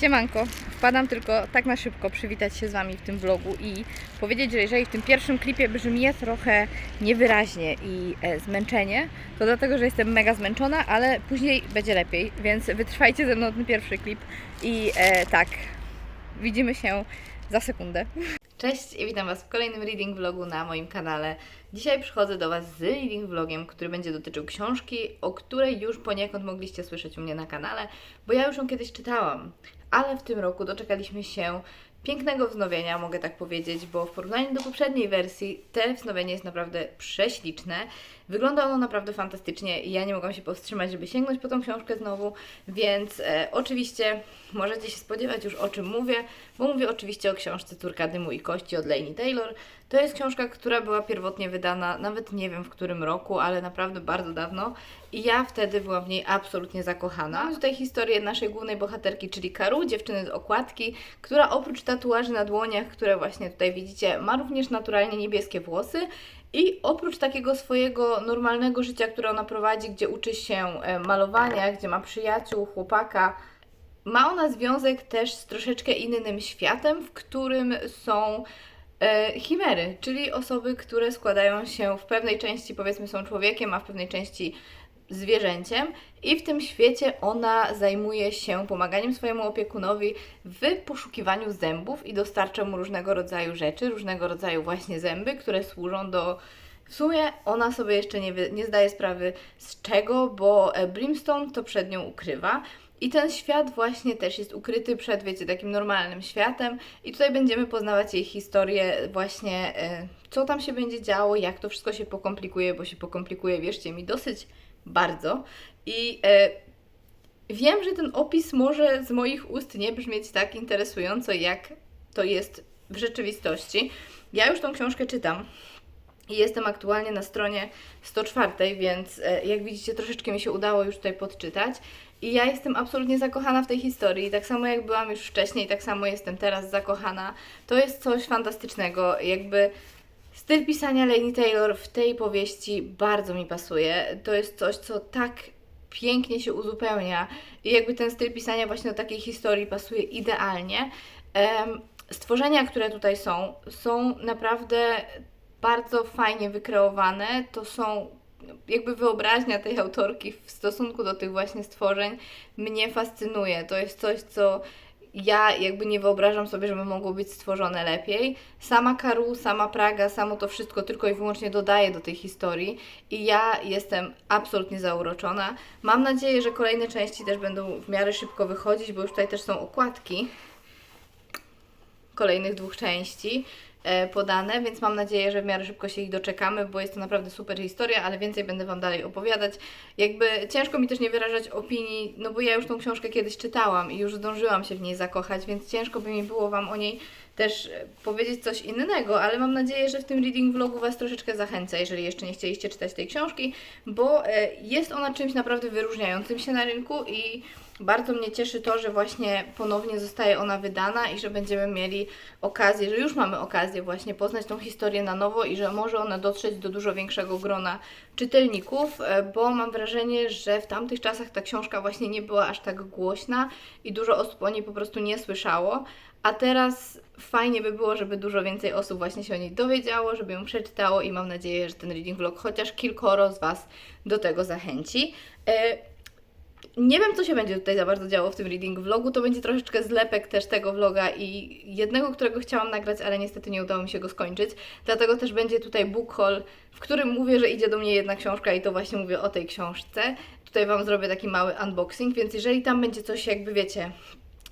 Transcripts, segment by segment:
Siemanko, wpadam tylko tak na szybko przywitać się z Wami w tym vlogu i powiedzieć, że jeżeli w tym pierwszym klipie brzmi trochę niewyraźnie i e, zmęczenie, to dlatego, że jestem mega zmęczona, ale później będzie lepiej, więc wytrwajcie ze mną ten pierwszy klip i e, tak, widzimy się za sekundę. Cześć i witam Was w kolejnym reading vlogu na moim kanale. Dzisiaj przychodzę do Was z reading vlogiem, który będzie dotyczył książki, o której już poniekąd mogliście słyszeć u mnie na kanale, bo ja już ją kiedyś czytałam. Ale w tym roku doczekaliśmy się pięknego wznowienia, mogę tak powiedzieć, bo w porównaniu do poprzedniej wersji te wznowienie jest naprawdę prześliczne. Wygląda ono naprawdę fantastycznie i ja nie mogłam się powstrzymać, żeby sięgnąć po tą książkę znowu, więc e, oczywiście możecie się spodziewać już o czym mówię, bo mówię oczywiście o książce Córka Dymu i Kości od Laini Taylor. To jest książka, która była pierwotnie wydana, nawet nie wiem w którym roku, ale naprawdę bardzo dawno i ja wtedy byłam w niej absolutnie zakochana. Mamy tutaj historię naszej głównej bohaterki, czyli Karu, dziewczyny z okładki, która oprócz tatuaży na dłoniach, które właśnie tutaj widzicie, ma również naturalnie niebieskie włosy i oprócz takiego swojego normalnego życia, które ona prowadzi, gdzie uczy się e, malowania, gdzie ma przyjaciół, chłopaka, ma ona związek też z troszeczkę innym światem, w którym są e, chimery, czyli osoby, które składają się w pewnej części, powiedzmy, są człowiekiem, a w pewnej części zwierzęciem i w tym świecie ona zajmuje się pomaganiem swojemu opiekunowi w poszukiwaniu zębów i dostarcza mu różnego rodzaju rzeczy, różnego rodzaju właśnie zęby, które służą do w sumie ona sobie jeszcze nie, wie, nie zdaje sprawy z czego, bo e, Brimstone to przed nią ukrywa. I ten świat właśnie też jest ukryty przed, wiecie, takim normalnym światem. I tutaj będziemy poznawać jej historię, właśnie e, co tam się będzie działo, jak to wszystko się pokomplikuje, bo się pokomplikuje, wierzcie mi, dosyć bardzo. I e, wiem, że ten opis może z moich ust nie brzmieć tak interesująco, jak to jest w rzeczywistości. Ja już tą książkę czytam. I jestem aktualnie na stronie 104, więc e, jak widzicie, troszeczkę mi się udało już tutaj podczytać. I ja jestem absolutnie zakochana w tej historii. Tak samo jak byłam już wcześniej, tak samo jestem teraz zakochana. To jest coś fantastycznego. Jakby styl pisania Laini Taylor w tej powieści bardzo mi pasuje. To jest coś, co tak pięknie się uzupełnia. I jakby ten styl pisania właśnie do takiej historii pasuje idealnie. Stworzenia, które tutaj są, są naprawdę bardzo fajnie wykreowane. To są jakby wyobraźnia tej autorki w stosunku do tych właśnie stworzeń mnie fascynuje. To jest coś, co ja jakby nie wyobrażam sobie, żeby mogło być stworzone lepiej. Sama Karu, sama Praga, samo to wszystko tylko i wyłącznie dodaje do tej historii i ja jestem absolutnie zauroczona. Mam nadzieję, że kolejne części też będą w miarę szybko wychodzić, bo już tutaj też są okładki kolejnych dwóch części podane, więc mam nadzieję, że w miarę szybko się ich doczekamy, bo jest to naprawdę super historia, ale więcej będę Wam dalej opowiadać. Jakby ciężko mi też nie wyrażać opinii, no bo ja już tą książkę kiedyś czytałam i już zdążyłam się w niej zakochać, więc ciężko by mi było Wam o niej też e, powiedzieć coś innego, ale mam nadzieję, że w tym reading vlogu Was troszeczkę zachęcę, jeżeli jeszcze nie chcieliście czytać tej książki, bo e, jest ona czymś naprawdę wyróżniającym się na rynku i bardzo mnie cieszy to, że właśnie ponownie zostaje ona wydana i że będziemy mieli okazję, że już mamy okazję właśnie poznać tą historię na nowo i że może ona dotrzeć do dużo większego grona czytelników, e, bo mam wrażenie, że w tamtych czasach ta książka właśnie nie była aż tak głośna i dużo osób o niej po prostu nie słyszało, a teraz fajnie by było, żeby dużo więcej osób właśnie się o niej dowiedziało, żeby ją przeczytało i mam nadzieję, że ten reading vlog chociaż kilkoro z Was do tego zachęci. Nie wiem, co się będzie tutaj za bardzo działo w tym reading vlogu. To będzie troszeczkę zlepek też tego vloga i jednego, którego chciałam nagrać, ale niestety nie udało mi się go skończyć. Dlatego też będzie tutaj book haul, w którym mówię, że idzie do mnie jedna książka i to właśnie mówię o tej książce. Tutaj Wam zrobię taki mały unboxing, więc jeżeli tam będzie coś, jakby wiecie,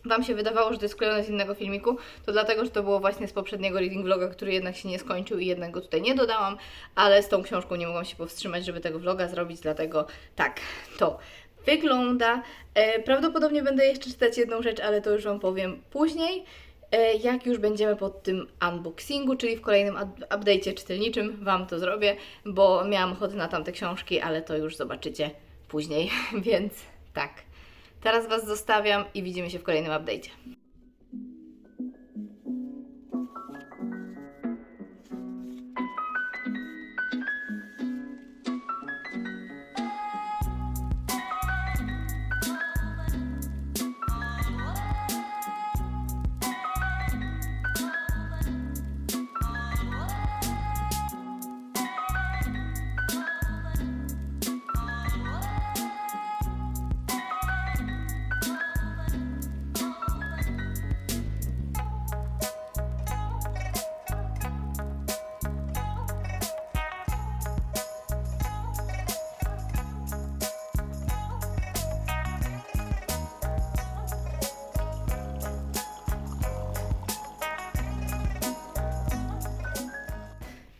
Wam się wydawało, że to jest sklejone z innego filmiku, to dlatego, że to było właśnie z poprzedniego reading vloga, który jednak się nie skończył i jednego tutaj nie dodałam, ale z tą książką nie mogłam się powstrzymać, żeby tego vloga zrobić, dlatego tak, to wygląda. E, prawdopodobnie będę jeszcze czytać jedną rzecz, ale to już Wam powiem później, e, jak już będziemy pod tym unboxingu, czyli w kolejnym up- update'cie czytelniczym Wam to zrobię, bo miałam ochotę na tamte książki, ale to już zobaczycie później, więc tak. Teraz Was zostawiam i widzimy się w kolejnym update'cie.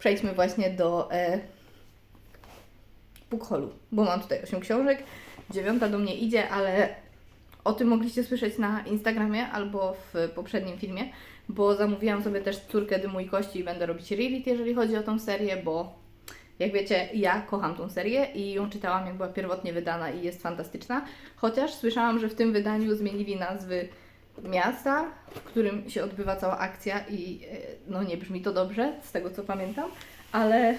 Przejdźmy właśnie do e, bookholu, bo mam tutaj 8 książek, dziewiąta do mnie idzie, ale o tym mogliście słyszeć na Instagramie albo w poprzednim filmie, bo zamówiłam sobie też córkę Dymu i Kości i będę robić relit, jeżeli chodzi o tą serię, bo jak wiecie, ja kocham tą serię i ją czytałam, jak była pierwotnie wydana i jest fantastyczna. Chociaż słyszałam, że w tym wydaniu zmienili nazwy miasta, w którym się odbywa cała akcja i e, no nie brzmi to dobrze, z tego co pamiętam, ale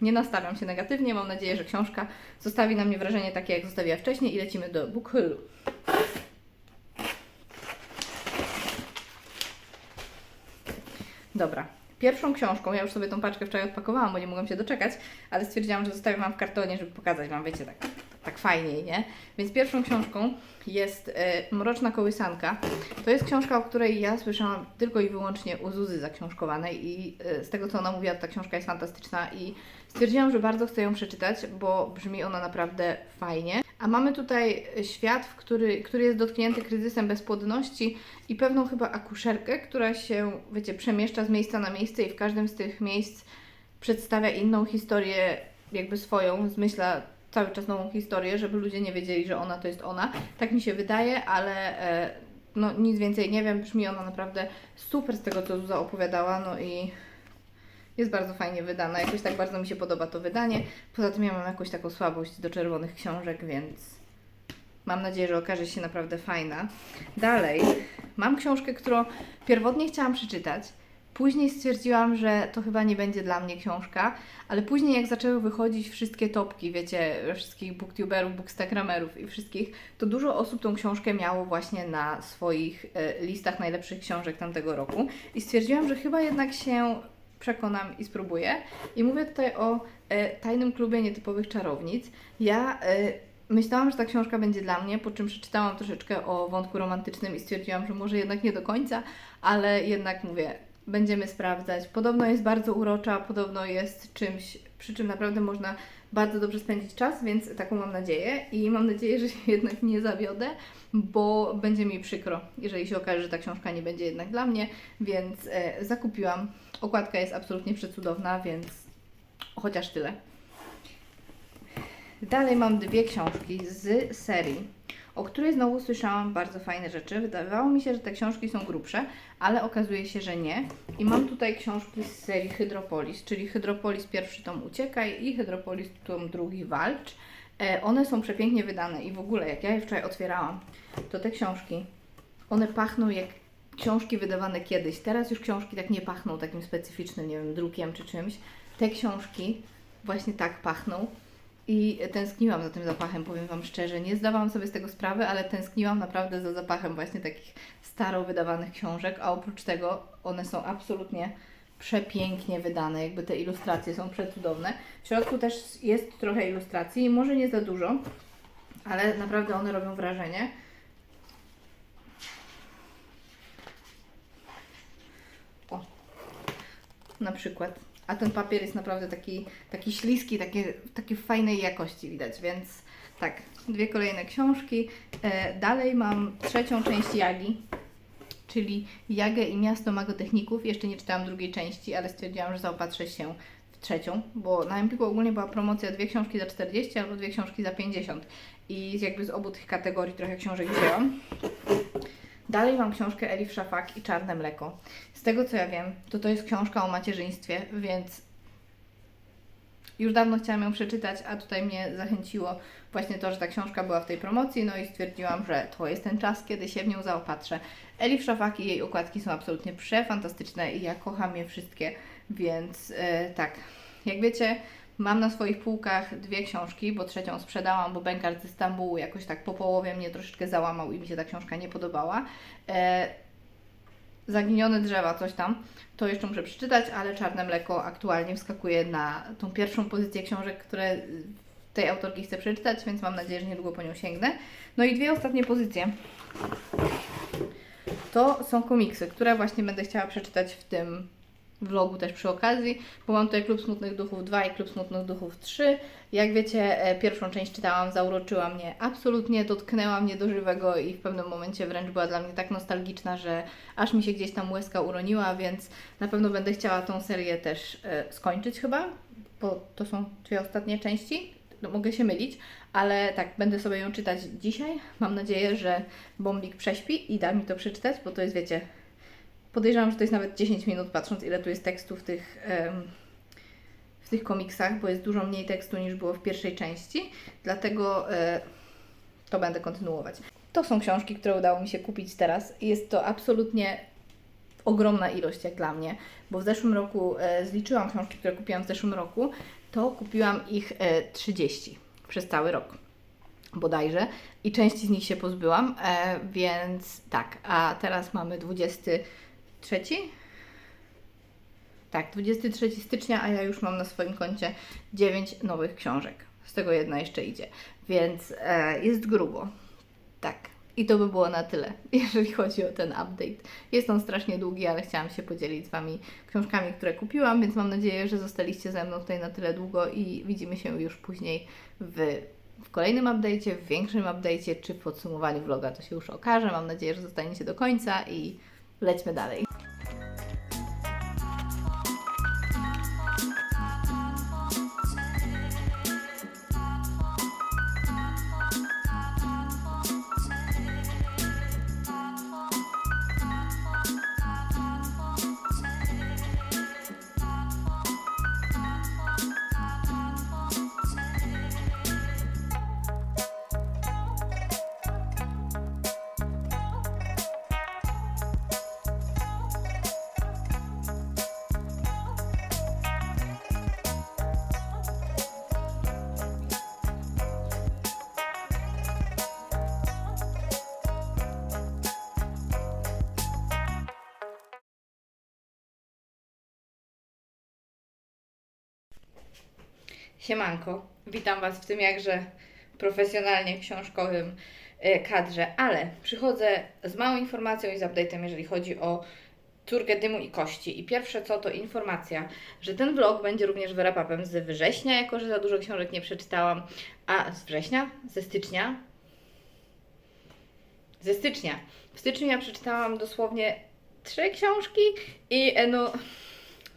nie nastawiam się negatywnie. Mam nadzieję, że książka zostawi na mnie wrażenie takie, jak zostawiła wcześniej i lecimy do Bookhulu. Dobra. Pierwszą książką, ja już sobie tą paczkę wczoraj odpakowałam, bo nie mogłam się doczekać, ale stwierdziłam, że zostawię Wam w kartonie, żeby pokazać Wam, wiecie, tak, tak fajniej, nie? Więc pierwszą książką jest e, Mroczna Kołysanka. To jest książka, o której ja słyszałam tylko i wyłącznie u Zuzy zaksiążkowanej i e, z tego, co ona mówiła, ta książka jest fantastyczna i stwierdziłam, że bardzo chcę ją przeczytać, bo brzmi ona naprawdę fajnie. A mamy tutaj świat, w który, który jest dotknięty kryzysem bezpłodności i pewną chyba akuszerkę, która się, wiecie, przemieszcza z miejsca na miejsce i w każdym z tych miejsc przedstawia inną historię, jakby swoją, zmyśla cały czas nową historię, żeby ludzie nie wiedzieli, że ona to jest ona. Tak mi się wydaje, ale e, no nic więcej nie wiem. Brzmi ona naprawdę super z tego, co Zuza opowiadała, no i jest bardzo fajnie wydana. Jakoś tak bardzo mi się podoba to wydanie. Poza tym ja mam jakąś taką słabość do czerwonych książek, więc mam nadzieję, że okaże się naprawdę fajna. Dalej, mam książkę, którą pierwotnie chciałam przeczytać. Później stwierdziłam, że to chyba nie będzie dla mnie książka, ale później jak zaczęły wychodzić wszystkie topki, wiecie, wszystkich booktuberów, bookstagramerów i wszystkich, to dużo osób tą książkę miało właśnie na swoich e, listach najlepszych książek tamtego roku i stwierdziłam, że chyba jednak się przekonam i spróbuję. I mówię tutaj o e, tajnym klubie nietypowych czarownic. Ja e, myślałam, że ta książka będzie dla mnie, po czym przeczytałam troszeczkę o wątku romantycznym i stwierdziłam, że może jednak nie do końca, ale jednak mówię, będziemy sprawdzać. Podobno jest bardzo urocza, podobno jest czymś, przy czym naprawdę można bardzo dobrze spędzić czas, więc taką mam nadzieję i mam nadzieję, że się jednak nie zawiodę, bo będzie mi przykro, jeżeli się okaże, że ta książka nie będzie jednak dla mnie, więc e, zakupiłam. Okładka jest absolutnie przecudowna, więc chociaż tyle. Dalej mam dwie książki z serii, o której znowu słyszałam bardzo fajne rzeczy. Wydawało mi się, że te książki są grubsze, ale okazuje się, że nie. I mam tutaj książki z serii Hydropolis, czyli Hydropolis pierwszy tom Uciekaj i Hydropolis tom drugi Walcz. E, one są przepięknie wydane i w ogóle jak ja je wczoraj otwierałam, to te książki, one pachną jak książki wydawane kiedyś. Teraz już książki tak nie pachną takim specyficznym, nie wiem, drukiem czy czymś. Te książki właśnie tak pachną. I tęskniłam za tym zapachem, powiem Wam szczerze. Nie zdawałam sobie z tego sprawy, ale tęskniłam naprawdę za zapachem właśnie takich staro wydawanych książek, a oprócz tego one są absolutnie przepięknie wydane, jakby te ilustracje są przecudowne. W środku też jest trochę ilustracji, może nie za dużo, ale naprawdę one robią wrażenie. O, na przykład. A ten papier jest naprawdę taki, taki śliski, taki, taki fajnej jakości widać, więc tak, dwie kolejne książki. E, dalej mam trzecią część Jagi, czyli Jagę i Miasto Magotechników. Jeszcze nie czytałam drugiej części, ale stwierdziłam, że zaopatrzę się w trzecią, bo na Empiku ogólnie była promocja dwie książki za 40 albo dwie książki za 50 i jakby z obu tych kategorii trochę książek wzięłam. Dalej mam książkę Elif Szafak i Czarne Mleko. Z tego co ja wiem, to to jest książka o macierzyństwie, więc już dawno chciałam ją przeczytać, a tutaj mnie zachęciło właśnie to, że ta książka była w tej promocji, no i stwierdziłam, że to jest ten czas, kiedy się w nią zaopatrzę. Elif Szafak i jej układki są absolutnie przefantastyczne i ja kocham je wszystkie, więc e, tak, jak wiecie, mam na swoich półkach dwie książki, bo trzecią sprzedałam, bo Bękart ze Stambułu jakoś tak po połowie mnie troszeczkę załamał i mi się ta książka nie podobała. E, Zaginione drzewa, coś tam, to jeszcze muszę przeczytać, ale Czarne Mleko aktualnie wskakuje na tą pierwszą pozycję książek, które tej autorki chcę przeczytać, więc mam nadzieję, że niedługo po nią sięgnę. No i dwie ostatnie pozycje. To są komiksy, które właśnie będę chciała przeczytać w tym vlogu też przy okazji, bo mam tutaj Klub Smutnych Duchów 2 i Klub Smutnych Duchów 3. Jak wiecie, e, pierwszą część czytałam, zauroczyła mnie absolutnie, dotknęła mnie do żywego i w pewnym momencie wręcz była dla mnie tak nostalgiczna, że aż mi się gdzieś tam łezka uroniła, więc na pewno będę chciała tą serię też e, skończyć chyba, bo to są dwie ostatnie części. No, mogę się mylić, ale tak, będę sobie ją czytać dzisiaj. Mam nadzieję, że Bombik prześpi i da mi to przeczytać, bo to jest, wiecie, podejrzewam, że to jest nawet 10 minut, patrząc ile tu jest tekstu w tych, w tych komiksach, bo jest dużo mniej tekstu niż było w pierwszej części, dlatego e, to będę kontynuować. To są książki, które udało mi się kupić teraz. Jest to absolutnie ogromna ilość jak dla mnie, bo w zeszłym roku e, zliczyłam książki, które kupiłam w zeszłym roku, to kupiłam ich e, 30 przez cały rok bodajże i części z nich się pozbyłam, e, więc tak, a teraz mamy 23? Tak, 23 stycznia, a ja już mam na swoim koncie 9 nowych książek. Z tego jedna jeszcze idzie, więc e, jest grubo. Tak. I to by było na tyle, jeżeli chodzi o ten update. Jest on strasznie długi, ale chciałam się podzielić z Wami książkami, które kupiłam, więc mam nadzieję, że zostaliście ze mną tutaj na tyle długo i widzimy się już później w, w kolejnym update'cie, w większym update'cie, czy w podsumowaniu vloga. To się już okaże. Mam nadzieję, że zostaniecie do końca i lećmy dalej. Siemanko, witam Was w tym jakże profesjonalnie książkowym e, kadrze, ale przychodzę z małą informacją i z update'em, jeżeli chodzi o córkę dymu i kości. I pierwsze co to informacja, że ten vlog będzie również wyrapapem z września, jako że za dużo książek nie przeczytałam, a z września, ze stycznia, ze stycznia. W styczniu ja przeczytałam dosłownie trzy książki i e, no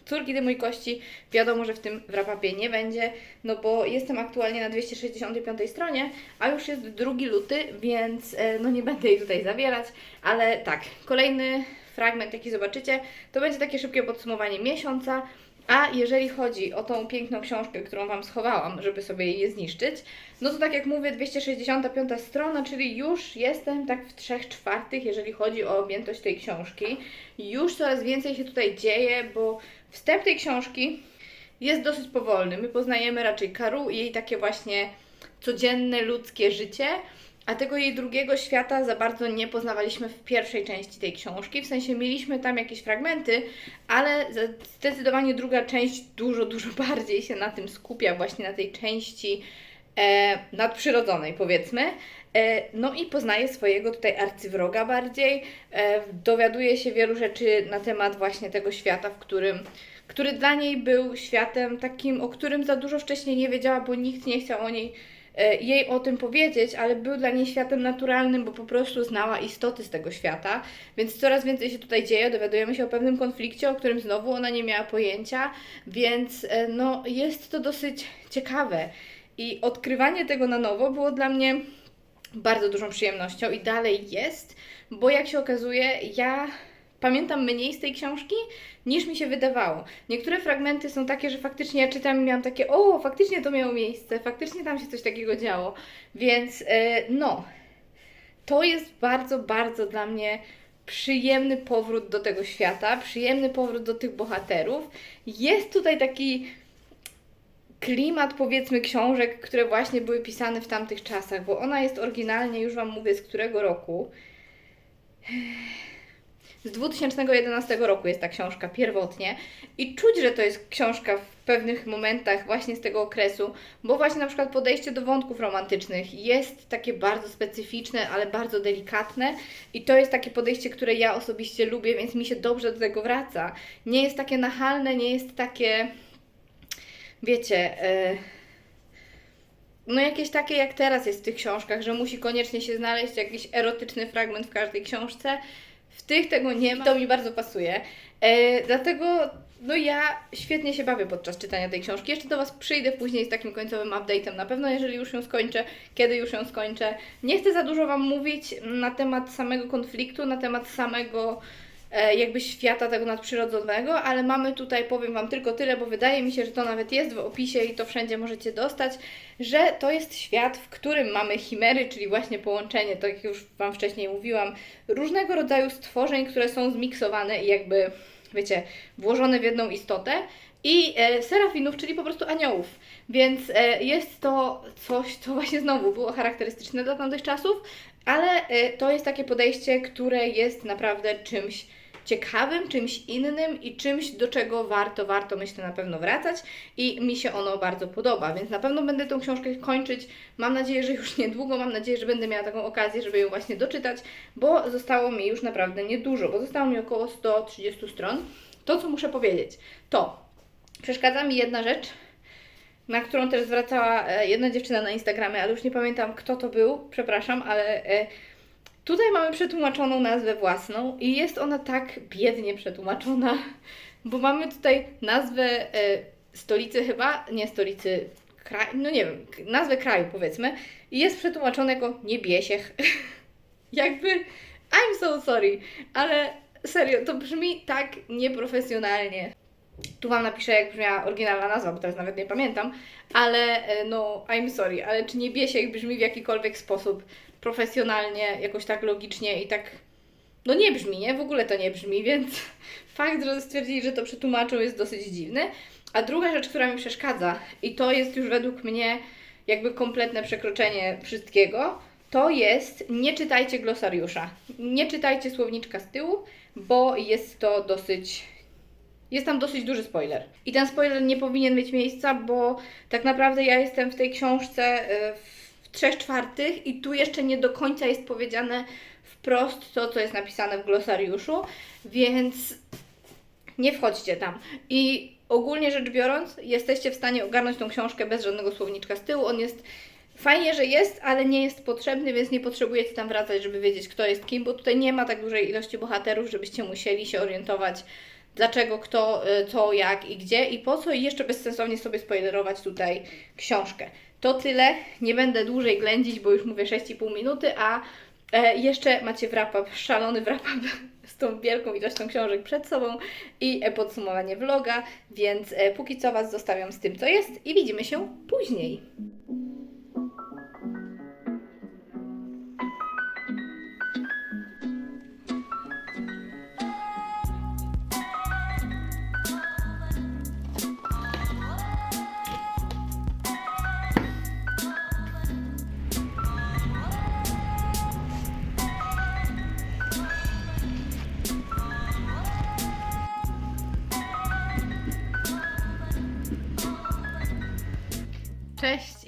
Córki Dymu i Kości wiadomo, że w tym wrapapie nie będzie, no bo jestem aktualnie na 265 stronie, a już jest 2 luty, więc e, no nie będę jej tutaj zawierać, ale tak, kolejny fragment, jaki zobaczycie, to będzie takie szybkie podsumowanie miesiąca, a jeżeli chodzi o tą piękną książkę, którą Wam schowałam, żeby sobie jej nie zniszczyć, no to tak jak mówię, 265 strona, czyli już jestem tak w 3 czwartych, jeżeli chodzi o objętość tej książki. Już coraz więcej się tutaj dzieje, bo wstęp tej książki jest dosyć powolny. My poznajemy raczej Karu i jej takie właśnie codzienne ludzkie życie, a tego jej drugiego świata za bardzo nie poznawaliśmy w pierwszej części tej książki. W sensie mieliśmy tam jakieś fragmenty, ale zdecydowanie druga część dużo, dużo bardziej się na tym skupia, właśnie na tej części e, nadprzyrodzonej, powiedzmy. E, no i poznaje swojego tutaj arcywroga bardziej, e, dowiaduje się wielu rzeczy na temat właśnie tego świata, w którym, który dla niej był światem takim, o którym za dużo wcześniej nie wiedziała, bo nikt nie chciał o niej e, jej o tym powiedzieć, ale był dla niej światem naturalnym, bo po prostu znała istoty z tego świata, więc coraz więcej się tutaj dzieje, dowiadujemy się o pewnym konflikcie, o którym znowu ona nie miała pojęcia, więc no jest to dosyć ciekawe. I odkrywanie tego na nowo było dla mnie bardzo dużą przyjemnością i dalej jest, bo jak się okazuje, ja pamiętam mniej z tej książki niż mi się wydawało. Niektóre fragmenty są takie, że faktycznie ja czytam i miałam takie, o, faktycznie to miało miejsce, faktycznie tam się coś takiego działo. Więc e, no, to jest bardzo, bardzo dla mnie przyjemny powrót do tego świata, przyjemny powrót do tych bohaterów. Jest tutaj taki klimat, powiedzmy, książek, które właśnie były pisane w tamtych czasach, bo ona jest oryginalnie, już Wam mówię, z którego roku. Z 2011 roku jest ta książka pierwotnie i czuć, że to jest książka w pewnych momentach właśnie z tego okresu, bo właśnie na przykład podejście do wątków romantycznych jest takie bardzo specyficzne, ale bardzo delikatne i to jest takie podejście, które ja osobiście lubię, więc mi się dobrze do tego wraca. Nie jest takie nachalne, nie jest takie, wiecie, e, no jakieś takie jak teraz jest w tych książkach, że musi koniecznie się znaleźć jakiś erotyczny fragment w każdej książce. W tych tego nie ma. To mi bardzo pasuje. E, dlatego no ja świetnie się bawię podczas czytania tej książki. Jeszcze do Was przyjdę później z takim końcowym update'em. Na pewno, jeżeli już ją skończę, kiedy już ją skończę. Nie chcę za dużo Wam mówić na temat samego konfliktu, na temat samego jakby świata tego nadprzyrodzonego, ale mamy tutaj, powiem Wam tylko tyle, bo wydaje mi się, że to nawet jest w opisie i to wszędzie możecie dostać, że to jest świat, w którym mamy chimery, czyli właśnie połączenie, tak jak już Wam wcześniej mówiłam, różnego rodzaju stworzeń, które są zmiksowane i jakby, wiecie, włożone w jedną istotę i e, serafinów, czyli po prostu aniołów. Więc e, jest to coś, co właśnie znowu było charakterystyczne dla tamtych czasów, ale e, to jest takie podejście, które jest naprawdę czymś ciekawym, czymś innym i czymś, do czego warto, warto myślę na pewno wracać i mi się ono bardzo podoba, więc na pewno będę tą książkę kończyć. Mam nadzieję, że już niedługo, mam nadzieję, że będę miała taką okazję, żeby ją właśnie doczytać, bo zostało mi już naprawdę niedużo, bo zostało mi około 130 stron. To, co muszę powiedzieć, to przeszkadza mi jedna rzecz, na którą też zwracała e, jedna dziewczyna na Instagramie, ale już nie pamiętam kto to był, przepraszam, ale e, tutaj mamy przetłumaczoną nazwę własną i jest ona tak biednie przetłumaczona, bo mamy tutaj nazwę e, stolicy chyba, nie stolicy kraju, no nie wiem, nazwę kraju powiedzmy i jest przetłumaczone jako Niebiesiech. Jakby I'm so sorry, ale serio, to brzmi tak nieprofesjonalnie. Tu Wam napiszę, jak brzmiała oryginalna nazwa, bo teraz nawet nie pamiętam, ale e, no, I'm sorry, ale czy Niebiesiek brzmi w jakikolwiek sposób profesjonalnie, jakoś tak logicznie i tak, no nie brzmi, nie? W ogóle to nie brzmi, więc fakt, że stwierdzili, że to przetłumaczą jest dosyć dziwny. A druga rzecz, która mi przeszkadza i to jest już według mnie jakby kompletne przekroczenie wszystkiego, to jest nie czytajcie glosariusza. Nie czytajcie słowniczka z tyłu, bo jest to dosyć jest tam dosyć duży spoiler. I ten spoiler nie powinien mieć miejsca, bo tak naprawdę ja jestem w tej książce y, w trzech czwartych i tu jeszcze nie do końca jest powiedziane wprost to, co jest napisane w glosariuszu, więc nie wchodźcie tam. I ogólnie rzecz biorąc, jesteście w stanie ogarnąć tą książkę bez żadnego słowniczka z tyłu. On jest fajnie, że jest, ale nie jest potrzebny, więc nie potrzebujecie tam wracać, żeby wiedzieć, kto jest kim, bo tutaj nie ma tak dużej ilości bohaterów, żebyście musieli się orientować, dlaczego, kto, y, co, jak i gdzie i po co i jeszcze bezsensownie sobie spoilerować tutaj książkę. To tyle, nie będę dłużej ględzić, bo już mówię 6,5 minuty, a e, jeszcze macie wrap-up, szalony wrap-up z tą wielką ilością książek przed sobą i e, podsumowanie vloga, więc e, póki co Was zostawiam z tym, co jest i widzimy się później.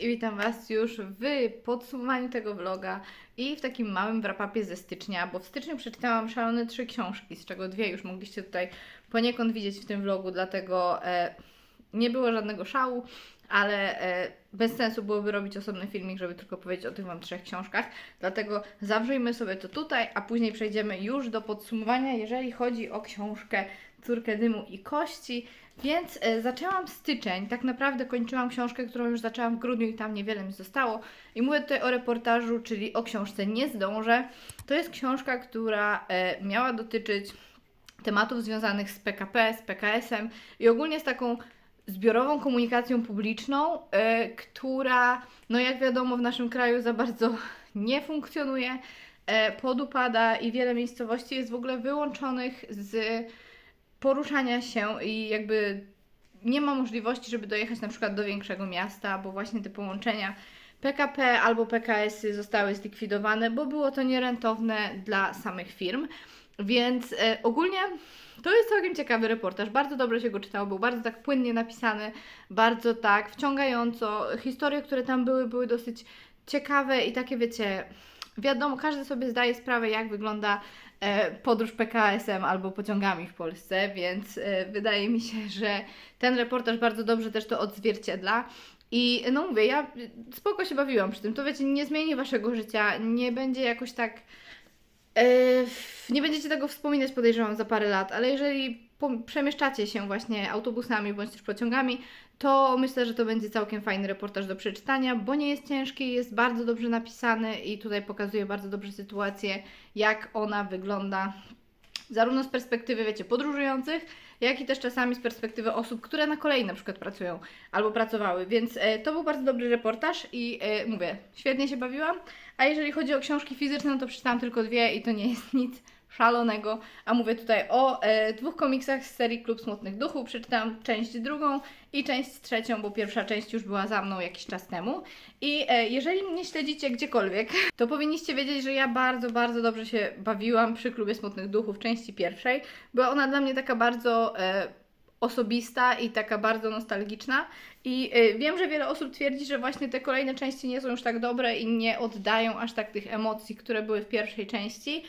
I witam Was już w podsumowaniu tego vloga i w takim małym wrapapie ze stycznia, bo w styczniu przeczytałam szalone trzy książki, z czego dwie już mogliście tutaj poniekąd widzieć w tym vlogu, dlatego e, nie było żadnego szału, ale e, bez sensu byłoby robić osobny filmik, żeby tylko powiedzieć o tych Wam trzech książkach, dlatego zawrzyjmy sobie to tutaj, a później przejdziemy już do podsumowania, jeżeli chodzi o książkę Córkę Dymu i Kości, więc e, zaczęłam styczeń, tak naprawdę kończyłam książkę, którą już zaczęłam w grudniu i tam niewiele mi zostało. I mówię tutaj o reportażu, czyli o książce Nie zdążę. To jest książka, która e, miała dotyczyć tematów związanych z PKP, z PKS-em i ogólnie z taką zbiorową komunikacją publiczną, e, która, no jak wiadomo, w naszym kraju za bardzo nie funkcjonuje, podupada i wiele miejscowości jest w ogóle wyłączonych z poruszania się i jakby nie ma możliwości, żeby dojechać na przykład do większego miasta, bo właśnie te połączenia PKP albo PKS-y zostały zlikwidowane, bo było to nierentowne dla samych firm. Więc e, ogólnie to jest całkiem ciekawy reportaż. Bardzo dobrze się go czytało, był bardzo tak płynnie napisany, bardzo tak wciągająco. Historie, które tam były, były dosyć ciekawe i takie wiecie. Wiadomo, każdy sobie zdaje sprawę, jak wygląda e, podróż PKS-em albo pociągami w Polsce, więc e, wydaje mi się, że ten reportaż bardzo dobrze też to odzwierciedla. I no mówię, ja spoko się bawiłam przy tym. To wiecie, nie zmieni waszego życia, nie będzie jakoś tak. e, nie będziecie tego wspominać, podejrzewam, za parę lat, ale jeżeli przemieszczacie się właśnie autobusami bądź też pociągami, to myślę, że to będzie całkiem fajny reportaż do przeczytania, bo nie jest ciężki, jest bardzo dobrze napisany i tutaj pokazuje bardzo dobrze sytuację, jak ona wygląda zarówno z perspektywy, wiecie, podróżujących, jak i też czasami z perspektywy osób, które na kolei na przykład pracują albo pracowały. Więc e, to był bardzo dobry reportaż i e, mówię, świetnie się bawiłam. A jeżeli chodzi o książki fizyczne, no to przeczytałam tylko dwie i to nie jest nic szalonego. A mówię tutaj o e, dwóch komiksach z serii Klub Smutnych Duchów. Przeczytałam część drugą i część trzecią, bo pierwsza część już była za mną jakiś czas temu. I e, jeżeli mnie śledzicie gdziekolwiek, to powinniście wiedzieć, że ja bardzo, bardzo dobrze się bawiłam przy Klubie Smutnych Duchów części pierwszej. Była ona dla mnie taka bardzo e, osobista i taka bardzo nostalgiczna. I y, wiem, że wiele osób twierdzi, że właśnie te kolejne części nie są już tak dobre i nie oddają aż tak tych emocji, które były w pierwszej części.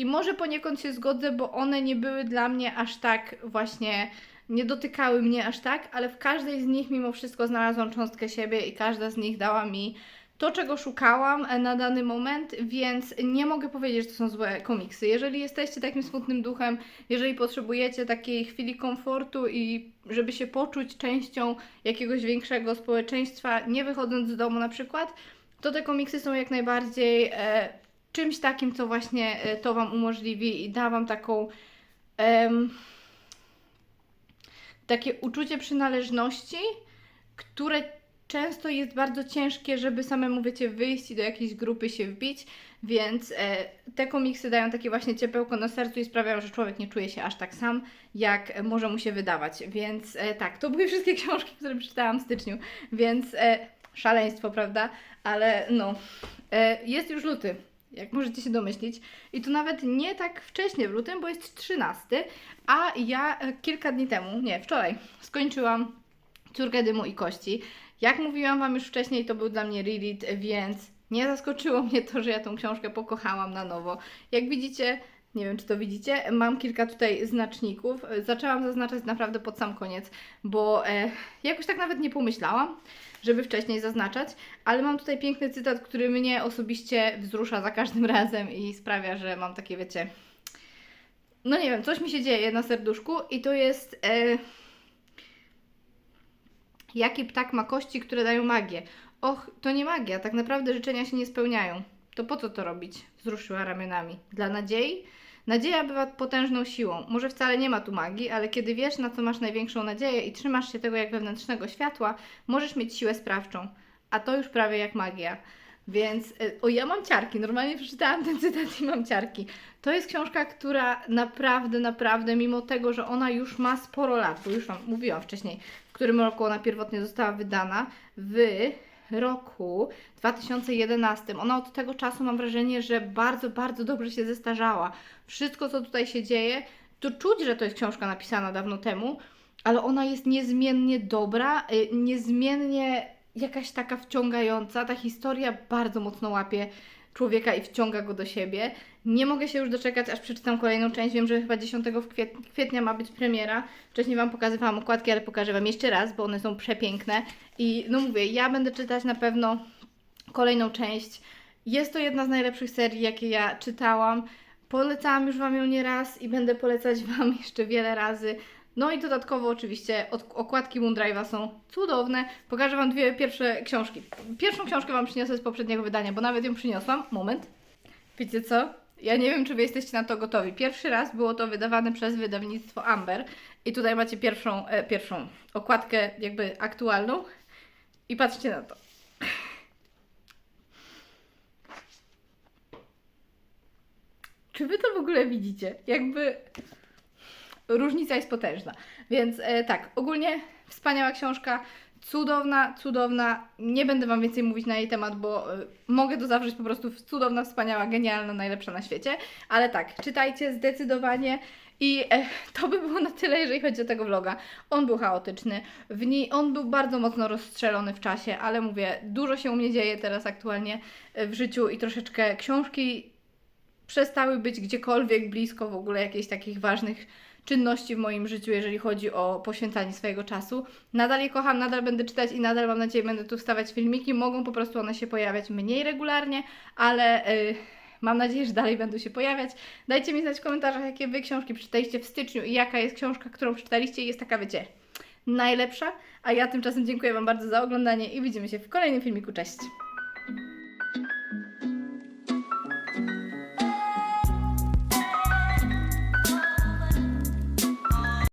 I może poniekąd się zgodzę, bo one nie były dla mnie aż tak właśnie, nie dotykały mnie aż tak, ale w każdej z nich mimo wszystko znalazłam cząstkę siebie i każda z nich dała mi to, czego szukałam e, na dany moment, więc nie mogę powiedzieć, że to są złe komiksy. Jeżeli jesteście takim smutnym duchem, jeżeli potrzebujecie takiej chwili komfortu i żeby się poczuć częścią jakiegoś większego społeczeństwa, nie wychodząc z domu na przykład, to te komiksy są jak najbardziej e, czymś takim, co właśnie e, to Wam umożliwi i da Wam taką em, takie uczucie przynależności, które często jest bardzo ciężkie, żeby samemu, wiecie, wyjść i do jakiejś grupy się wbić, więc e, te komiksy dają takie właśnie ciepełko na sercu i sprawiają, że człowiek nie czuje się aż tak sam, jak może mu się wydawać. Więc e, tak, to były wszystkie książki, które przeczytałam w styczniu, więc e, szaleństwo, prawda? Ale no, e, jest już luty. Jak możecie się domyślić. I to nawet nie tak wcześnie w lutym, bo jest 13, a ja e, kilka dni temu, nie, wczoraj, skończyłam Córkę Dymu i Kości. Jak mówiłam Wam już wcześniej, to był dla mnie reread, więc nie zaskoczyło mnie to, że ja tą książkę pokochałam na nowo. Jak widzicie, nie wiem czy to widzicie, mam kilka tutaj znaczników. Zaczęłam zaznaczać naprawdę pod sam koniec, bo e, jakoś tak nawet nie pomyślałam, żeby wcześniej zaznaczać, ale mam tutaj piękny cytat, który mnie osobiście wzrusza za każdym razem i sprawia, że mam takie, wiecie, no nie wiem, coś mi się dzieje na serduszku i to jest... E, Jaki ptak ma kości, które dają magię? Och, to nie magia, tak naprawdę życzenia się nie spełniają. To po co to robić? Wzruszyła ramionami. Dla nadziei? Nadzieja bywa potężną siłą. Może wcale nie ma tu magii, ale kiedy wiesz, na co masz największą nadzieję i trzymasz się tego jak wewnętrznego światła, możesz mieć siłę sprawczą. A to już prawie jak magia. Więc, y, o ja mam ciarki, normalnie przeczytałam ten cytat i mam ciarki. To jest książka, która naprawdę, naprawdę, mimo tego, że ona już ma sporo lat, bo już Wam mówiłam wcześniej, w którym roku ona pierwotnie została wydana, w roku 2011. Ona od tego czasu mam wrażenie, że bardzo, bardzo dobrze się zestarzała. Wszystko, co tutaj się dzieje, to czuć, że to jest książka napisana dawno temu, ale ona jest niezmiennie dobra, y, niezmiennie jakaś taka wciągająca. Ta historia bardzo mocno łapie człowieka i wciąga go do siebie. Nie mogę się już doczekać, aż przeczytam kolejną część. Wiem, że chyba 10 w kwiet- kwietnia ma być premiera. Wcześniej Wam pokazywałam okładki, ale pokażę Wam jeszcze raz, bo one są przepiękne. I no mówię, ja będę czytać na pewno kolejną część. Jest to jedna z najlepszych serii, jakie ja czytałam. Polecałam już Wam ją nie raz i będę polecać Wam jeszcze wiele razy. No i dodatkowo oczywiście okładki Moondrive'a są cudowne. Pokażę Wam dwie pierwsze książki. Pierwszą książkę Wam przyniosę z poprzedniego wydania, bo nawet ją przyniosłam. Moment. Wiecie co? Ja nie wiem, czy Wy jesteście na to gotowi. Pierwszy raz było to wydawane przez wydawnictwo Amber. I tutaj macie pierwszą, e, pierwszą okładkę jakby aktualną. I patrzcie na to. Czy Wy to w ogóle widzicie? Jakby różnica jest potężna. Więc e, tak, ogólnie wspaniała książka. cudowna, cudowna. Nie będę Wam więcej mówić na jej temat, bo y, mogę to zawrzeć po prostu cudowna, wspaniała, genialna, najlepsza na świecie. Ale tak, czytajcie zdecydowanie. I e, to by było na tyle, jeżeli chodzi o tego vloga. On był chaotyczny, w niej on był bardzo mocno rozstrzelony w czasie, ale mówię, dużo się u mnie dzieje teraz aktualnie e, w życiu i troszeczkę książki przestały być gdziekolwiek blisko w ogóle jakichś takich ważnych czynności w moim życiu, jeżeli chodzi o poświęcanie swojego czasu. Nadal je kocham, nadal będę czytać i nadal mam nadzieję będę tu wstawiać filmiki. Mogą po prostu one się pojawiać mniej regularnie, ale yy, mam nadzieję, że dalej będą się pojawiać. Dajcie mi znać w komentarzach, jakie Wy książki przeczytaliście w styczniu i jaka jest książka, którą przeczytaliście i jest taka, wiecie, najlepsza. A ja tymczasem dziękuję Wam bardzo za oglądanie i widzimy się w kolejnym filmiku. Cześć!